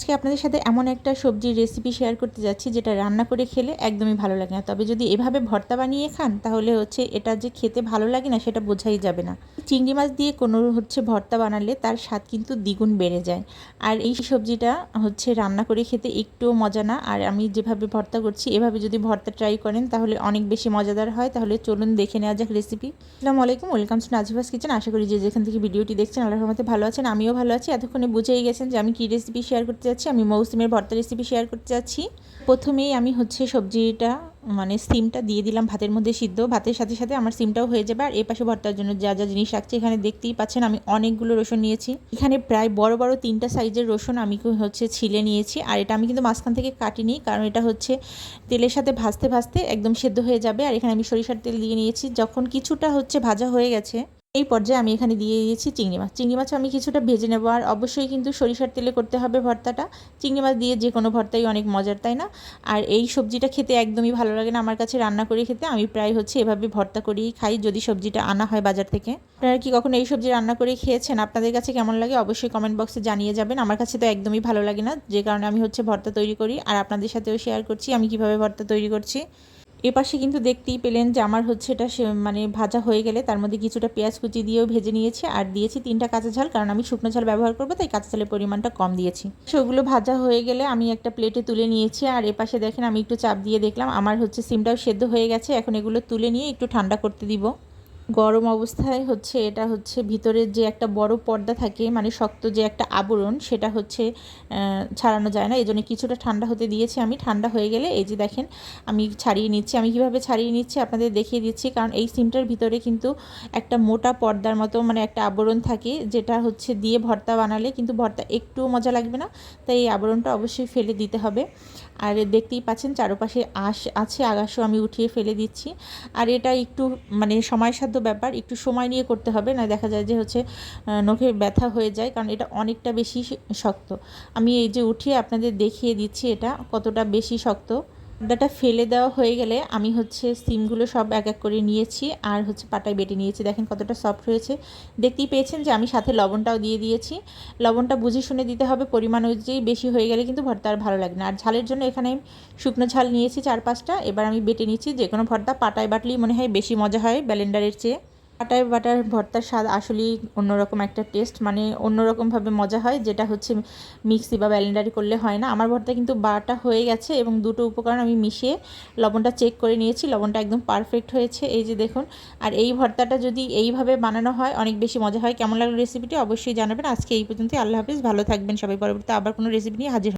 আজকে আপনাদের সাথে এমন একটা সবজির রেসিপি শেয়ার করতে যাচ্ছি, যেটা রান্না করে খেলে একদমই ভালো লাগে না। তবে যদি এভাবে ভর্তা বানিয়ে খান, তাহলে হচ্ছে এটা যে খেতে ভালো লাগে না, সেটা বোঝাই যাবে না। চিংড়ি মাছ দিয়ে কোনো হচ্ছে ভর্তা বানালে তার স্বাদ কিন্তু দ্বিগুণ বেড়ে যায়। আর এই সবজিটা হচ্ছে রান্না করে খেতে একটুও মজা না। আর আমি যেভাবে ভর্তা করছি, এভাবে যদি ভর্তা ট্রাই করেন, তাহলে অনেক বেশি মজাদার হয়। তাহলে চলুন দেখে নেওয়া যাক রেসিপি আসসালামু আলাইকুম ওয়েলকাম টু নাজিফাস কিচেন আশা করি যে যেখান থেকে ভিডিওটি দেখছেন, আল্লাহর রহমতে ভালো আছেন। আমিও ভালো আছি। এতক্ষণে বুঝেই গেছেন যে আমি কী রেসিপি শেয়ার করতে যাচ্ছি, আমি মৌসুমের ভর্তা রেসিপি শেয়ার করতে যাচ্ছি। প্রথমেই আমি হচ্ছে সবজিটা মানে সিমটা দিয়ে দিলাম, ভাতের মধ্যে সিদ্ধ। ভাতের সাথে সাথে আমার সিমটাও হয়ে যাবে। আর এ পাশে ভর্তার জন্য যা যা জিনিস রাখছি, এখানে দেখতেই পাচ্ছেন আমি অনেকগুলো রসুন নিয়েছি। এখানে প্রায় বড় বড় তিনটা সাইজের রসুন আমি হচ্ছে ছিলে নিয়েছি। আর এটা আমি কিন্তু মাঝখান থেকে কাটিনি, কারণ এটা হচ্ছে তেলের সাথে ভাজতে ভাজতে একদম সেদ্ধ হয়ে যাবে। আর এখানে আমি সরিষার তেল দিয়ে নিয়েছি। যখন কিছুটা হচ্ছে ভাজা হয়ে গেছে এই পর্যায়ে আমি এখানে দিয়ে দিয়েছি চিংড়ি মাছ। চিংড়ি মাছ আমি কিছুটা ভেজে নেব। আর অবশ্যই কিন্তু সরিষার তেলে করতে হবে ভর্তাটা। চিংড়ি মাছ দিয়ে যে কোনো ভর্তাই অনেক মজার, তাই না? আর এই সবজিটা খেতে একদমই ভালো লাগে না আমার কাছে রান্না করে খেতে। আমি প্রায় হচ্ছে এভাবে ভর্তা করেই খাই যদি সবজিটা আনা হয় বাজার থেকে। আপনারা কি কখনো এই সবজি রান্না করে খেয়েছেন? আপনাদের কাছে কেমন লাগে অবশ্যই কমেন্ট বক্সে জানিয়ে যাবেন। আমার কাছে তো একদমই ভালো লাগে না। যে কারণে আমি হচ্ছে ভর্তা তৈরি করি। আর আপনাদের সাথেও শেয়ার করছি আমি কীভাবে ভর্তা তৈরি করছি। এপাশে কিন্তু দেখতেই পেলেন যে আমার হচ্ছে এটা মানে ভাজা হয়ে গেলে তার মধ্যে কিছুটা পেঁয়াজ কুচি দিয়েও ভেজে নিয়েছি আর দিয়েছি তিনটা কাঁচা ঝাল, কারণ আমি শুকনো ঝাল ব্যবহার করব, তাই কাঁচা ঝালের পরিমাণটা কম দিয়েছি। সেগুলো ভাজা হয়ে গেলে আমি একটা প্লেটে তুলে নিয়েছি আর এপাশে দেখেন আমি একটু চাপ দিয়ে দেখলাম, আমার হচ্ছে সিমটাও সেদ্ধ হয়ে গেছে, এখন এগুলো তুলে নিয়ে একটু ঠান্ডা করতে দিব। গরম অবস্থায় হচ্ছে এটা হচ্ছে ভিতরের যে একটা বড় পর্দা থাকে মানে শক্ত যে একটা আবরণ, সেটা হচ্ছে ছাড়ানো যায় না। এই জন্য কিছুটা ঠান্ডা হতে দিয়েছি আমি। ঠান্ডা হয়ে গেলে এই যে দেখেন, আমি ছাড়িয়ে নিচ্ছি। আমি কীভাবে ছাড়িয়ে নিচ্ছি আপনাদের দেখিয়ে দিচ্ছি। কারণ এই সিমটার ভিতরে কিন্তু একটা মোটা পর্দার মতো মানে একটা আবরণ থাকে, যেটা হচ্ছে দিয়ে ভর্তা বানালে কিন্তু ভর্তা একটুও মজা লাগবে না। তাই এই আবরণটা অবশ্যই ফেলে দিতে হবে। আর দেখতেই পাচ্ছেন, চারপাশে আশ আছে আগাছও আমি উঠিয়ে ফেলে দিচ্ছি। আর এটা একটু মানে সময়ের সাথে ব্যাপার, একটু সময় নিয়ে করতে হবে না দেখা যায় যে হচ্ছে নখে ব্যথা হয়ে যায়, কারণ এটা অনেকটা বেশি শক্ত। আমি এই যে উঠিয়ে আপনাদের দেখিয়ে দিচ্ছি এটা কতটা বেশি শক্ত। পর্দাটা ফেলে দেওয়া হয়ে গেলে আমি হচ্ছে সিমগুলো সব এক এক করে নিয়েছি আর হচ্ছে পাটায় বেটে নিয়েছি। দেখেন কতটা সফট হয়েছে। দেখতেই পেয়েছেন যে আমি সাথে লবণটাও দিয়ে দিয়েছি। লবণটা বুঝে শুনে দিতে হবে, পরিমাণ অনুযায়ী বেশি হয়ে গেলে কিন্তু ভর্তা আর ভালো লাগে না। আর ঝালের জন্য এখানে শুকনো ঝাল নিয়েছি চার পাঁচটা। এবার আমি বেটে নিচ্ছি যে কোনো ভর্তা, পাটায় বাটলেই মনে হয় বেশি মজা হয় ব্যালেন্ডারের চেয়ে। কাটায় বাটার ভর্তার স্বাদ আসলেই অন্যরকম একটা টেস্ট মানে অন্যরকমভাবে মজা হয়, যেটা হচ্ছে মিক্সি বা ব্যালেন্ডারি করলে হয় না। আমার ভর্তা কিন্তু বাটা হয়ে গেছে এবং দুটো উপকরণ আমি মিশিয়ে লবণটা চেক করে নিয়েছি, লবণটা একদম পারফেক্ট হয়েছে, এই যে দেখুন। আর এই ভর্তাটা যদি এইভাবে বানানো হয়, অনেক বেশি মজা হয়। কেমন লাগল রেসিপিটি অবশ্যই জানাবেন। আজকে এই পর্যন্ত আল্লাহ হাফিজ, ভালো থাকবেন সবাই। পরবর্তী আবার কোনো রেসিপি নিয়ে হাজির